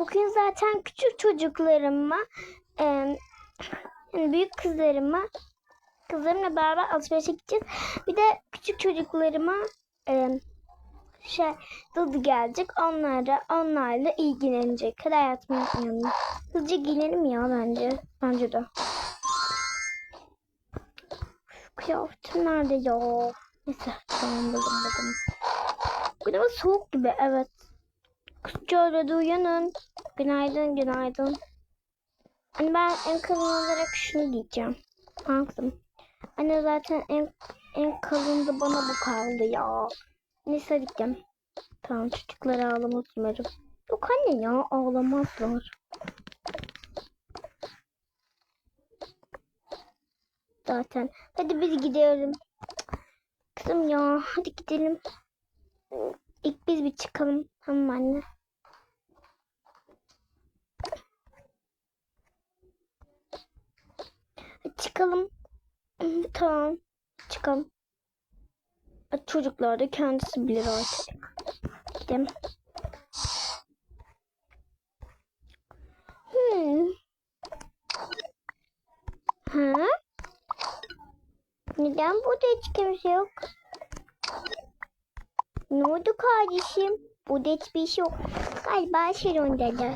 Bugün zaten küçük çocuklarıma, e, yani büyük kızlarıma, kızlarımla beraber alışverişe gideceğiz. Bir de küçük çocuklarıma e, şey Dudu gelecek. Onlara, onlarla ilgilenecek. Hadi hayatımın yanına. Hızlıca giyinelim ya bence. Bence de. Kıyafetim nerede ya? Neyse tamam buldum buldum. Ama soğuk gibi evet. Kızcağız uyanın. Günaydın günaydın. Hani ben en kalın olarak şunu giyeceğim. Hangisi? Anne zaten en en kalın da bana bu kaldı ya. Neyse gidelim. Tamam çocuklar ağlamaz umarım. Yok anne ya ağlamazlar. Zaten. Hadi biz gidelim. Kızım ya hadi gidelim. İlk biz bir çıkalım. Tamam anne. Çıkalım. Tamam. Çıkalım. Çocuklar da kendisi bilir artık. Gidelim. Hmm. Ha? Neden burada hiç kimse yok? Ne oldu kardeşim? Burada hiçbir şey yok. Galiba Şiron'dalar.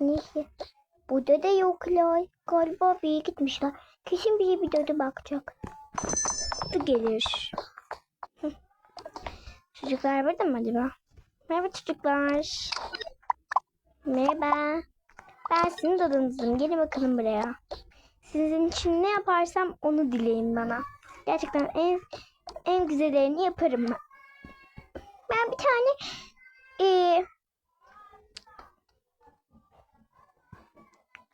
Neyse. Burada da yoklar. Galiba bir yere gitmişler. Kesin biri bir de bakacak. Bu gelir. Hı. Çocuklar burada mı acaba? Merhaba çocuklar. Merhaba. Ben sizin dadanızım. Gelin bakalım buraya. Sizin için ne yaparsam onu dileyin bana. Gerçekten en en güzellerini yaparım ben. Ben bir tane eee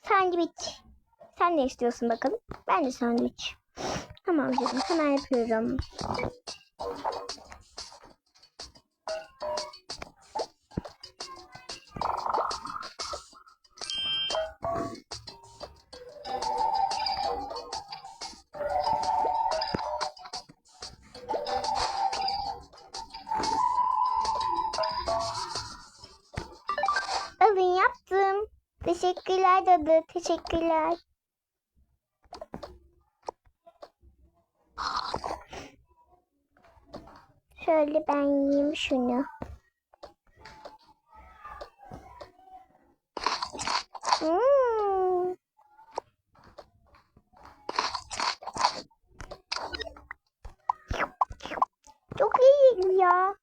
sandviç. Sen ne istiyorsun bakalım? Ben de sandviç. Tamam canım hemen yapıyorum. Teşekkürler dadı. Teşekkürler. Şöyle ben yiyeyim şunu. Hmm. Çok iyi ya.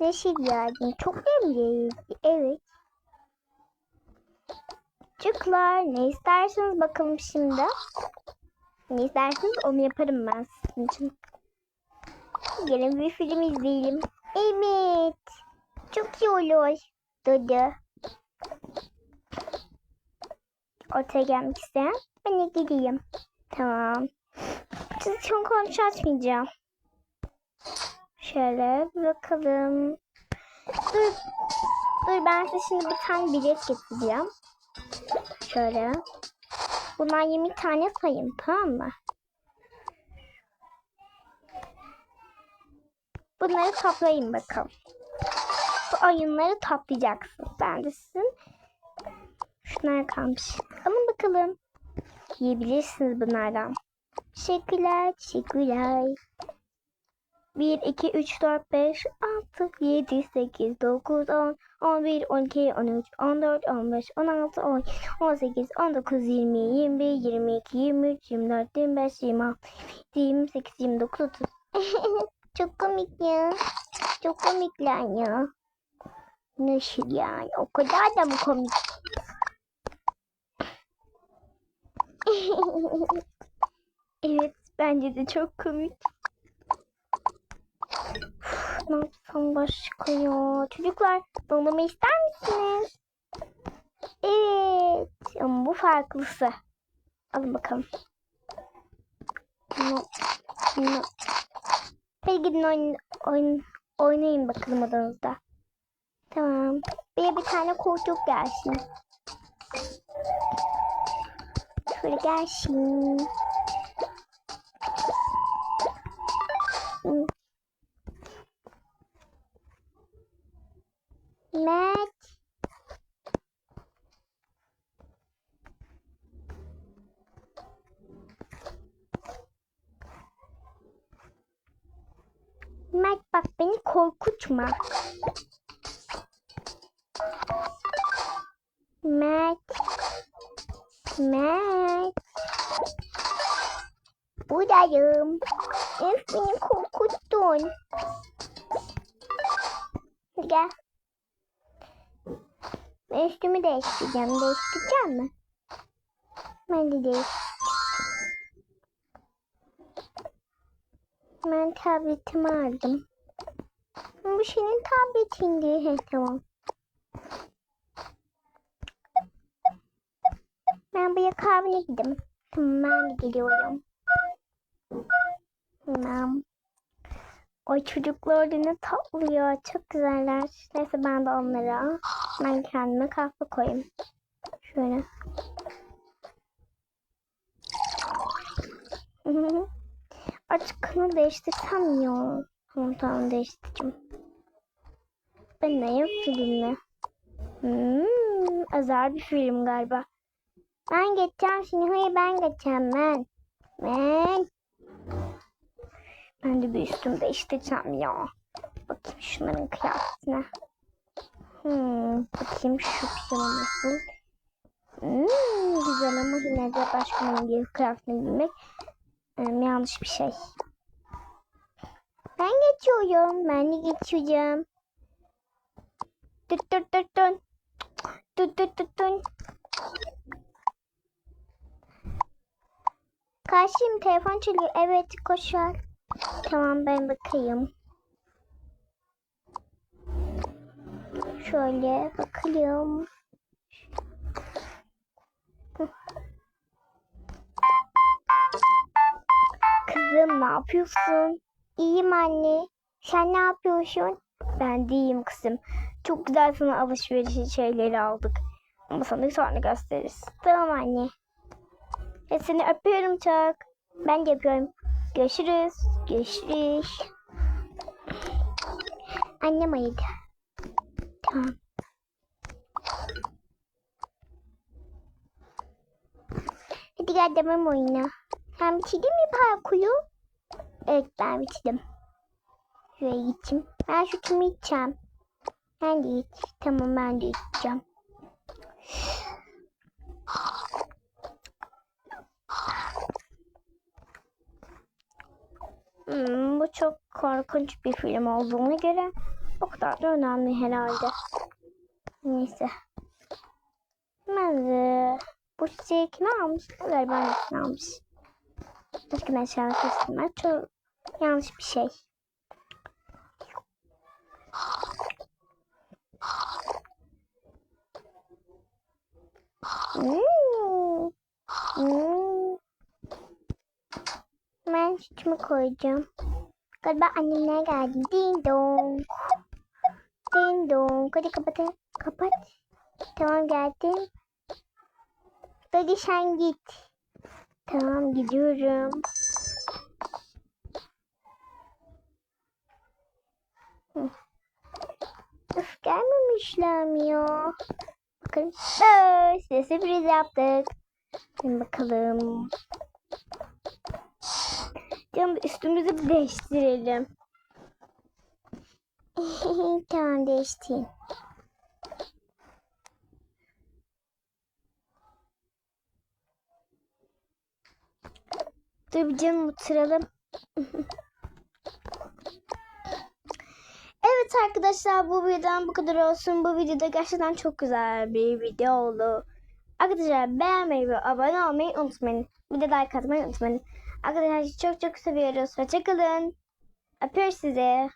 Nasıl yani? Çok iyi. Evet. Çocuklar ne isterseniz bakalım şimdi. Ne isterseniz onu yaparım ben sizin için. Gelin bir film izleyelim. Evet. Çok iyi olur. Dudu. Ortaya gelmek isteyen ben de gideyim. Tamam. Sizi çok konuşatmayacağım. Şöyle bakalım. Dur. Dur ben size şimdi bir tane bilet getireceğim. Şöyle. Bundan 20 tane sayın tamam mı? Bunları toplayın bakalım. Bu oyunları toplayacaksınız. Ben de sizin şunlar kalmış. Alın bakalım. Yiyebilirsiniz bunlardan. Teşekkürler, teşekkürler. 1, 2, 3, 4, 5, 6, 7, 8, 9, 10, 11, 12, 13, 14, 15, 16, 17, 18, 19, 20, 21, 22, 23, 24, 25, 26, 28, 29, 30. Çok komik ya. Çok komikler ya. Nasıl yani? O kadar da mı komik? evet, bence de çok komik. Ne yapsam başka ya? Çocuklar dondurma ister misiniz? Evet. Ama bu farklısı. Alın bakalım. No, no. Hadi gidin oyun, oyun, oynayın bakalım odanızda. Tamam. Bir bir tane koltuk gelsin. Şöyle gelsin. Matt. Matt bak beni korkutma. Matt. Matt. Buradayım. Üf beni korkuttun. Gel. Ben üstümü değiştireceğim. Değiştireceğim mi? Ben de değiştireceğim. Ben tabletimi aldım. Bu senin tabletindi. He, tamam. Ben buraya kahvene gidim. Tamam ben de geliyorum. Tamam. O çocuklar da ne tatlı ya. Çok güzeller. Neyse ben de onlara ben kendime kahve koyayım. Şöyle. Artık kanal değiştirsem ya. Tamam tamam değiştireceğim. Ben neyim filmi? Hmm, özel bir film galiba. Ben geçeceğim şimdi. Hayır ben geçeceğim ben. Ben. De bir üstümü değiştireceğim ya. Bakayım şunların kıyafetine. Hmm, bakayım şu pijama nasıl. Hmm, güzel ama yine de başka bir kıyafetini giymek e, yanlış bir şey. Ben geçiyorum. Ben de geçeceğim. Tut tut tut tut. Tut tut tut tut. Karşıyım telefon çalıyor. Evet koşar. Tamam ben bakayım. Şöyle bakıyorum. Kızım ne yapıyorsun? İyiyim anne. Sen ne yapıyorsun? Ben de iyiyim kızım. Çok güzel sana alışveriş şeyleri aldık. Ama sana sonra gösteririz. Tamam anne. E seni öpüyorum çok. Ben de öpüyorum. Görüşürüz. Görüşürüz. Annem ayıdı. Tamam. Hadi gel demem oyuna. Sen bitirdin mi parkuru? Evet ben bitirdim. Şuraya gideyim. Ben şu kimi içeceğim. Ben de iç. Tamam ben de içeceğim. Hmm, bu çok korkunç bir film olduğuna göre o kadar da önemli herhalde. Neyse. Ben de bu çiçeği kime almış? Galiba annesine almış. Başka eşyalar kesinler. Çok yanlış bir şey. Hmm. Hmm. Ben sütümü koyacağım. Galiba annemler geldi. Ding dong. Ding dong. Hadi kapat. Kapat. Tamam geldim. Hadi sen git. Tamam gidiyorum. Öf gelmemişler mi ya? Bakın. Size sürpriz yaptık. Şimdi bakalım. Canım üstümüzü bir değiştirelim. tamam değiştireyim. Dur bir canım oturalım. evet arkadaşlar bu videodan bu kadar olsun. Bu videoda gerçekten çok güzel bir video oldu. Arkadaşlar beğenmeyi ve abone olmayı unutmayın. Bir de like atmayı unutmayın. Arkadaşlar çok çok seviyoruz. Hoşçakalın. Öpüyoruz sizi.